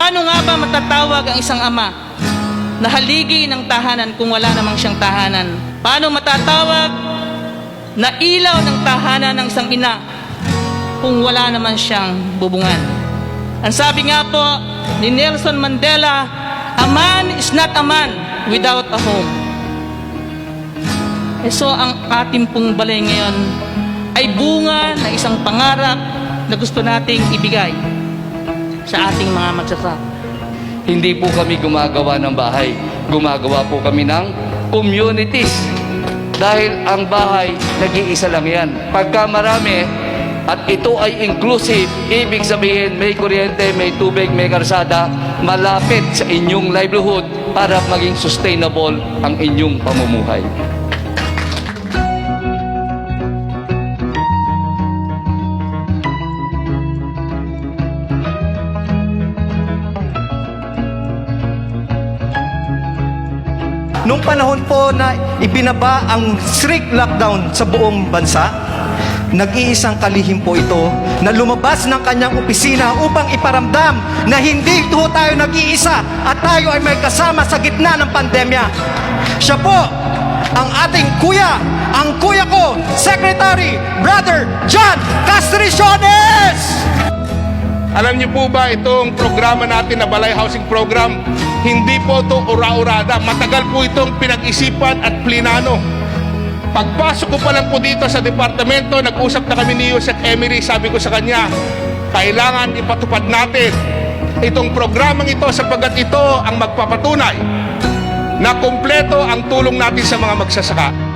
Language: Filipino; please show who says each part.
Speaker 1: Paano nga ba matatawag ang isang ama na haligi ng tahanan kung wala namang siyang tahanan? Paano matatawag na ilaw ng tahanan ng isang ina kung wala naman siyang bubungan? Ang sabi nga po ni Nelson Mandela, a man is not a man without a home. Eh so ang ating pong balay ngayon ay bunga ng isang pangarap na gusto nating ibigay sa ating mga magsasaka.
Speaker 2: Hindi po kami gumagawa ng bahay. Gumagawa po kami ng communities. Dahil ang bahay, nag-iisa lang yan. Pagka marami, at ito ay inclusive, ibig sabihin may kuryente, may tubig, may karsada, malapit sa inyong livelihood para maging sustainable ang inyong pamumuhay.
Speaker 3: Nung panahon po na ibinaba ang strict lockdown sa buong bansa, nag-iisang kalihim po ito na lumabas ng kanyang opisina upang iparamdam na hindi po tayo nag-iisa at tayo ay may kasama sa gitna ng pandemya. Siya po ang ating kuya, ang kuya ko, Secretary Brother John Castriciones!
Speaker 4: Alam niyo po ba itong programa natin na Balay Housing Program, hindi po ito ura-urada. Matagal po itong pinag-isipan at plinano. Pagpasok ko pa lang po dito sa departamento, nag-usap na kami ni Yusek Emery, sabi ko sa kanya, kailangan ipatupad natin itong programang ito sapagkat ito ang magpapatunay na kumpleto ang tulong natin sa mga magsasaka.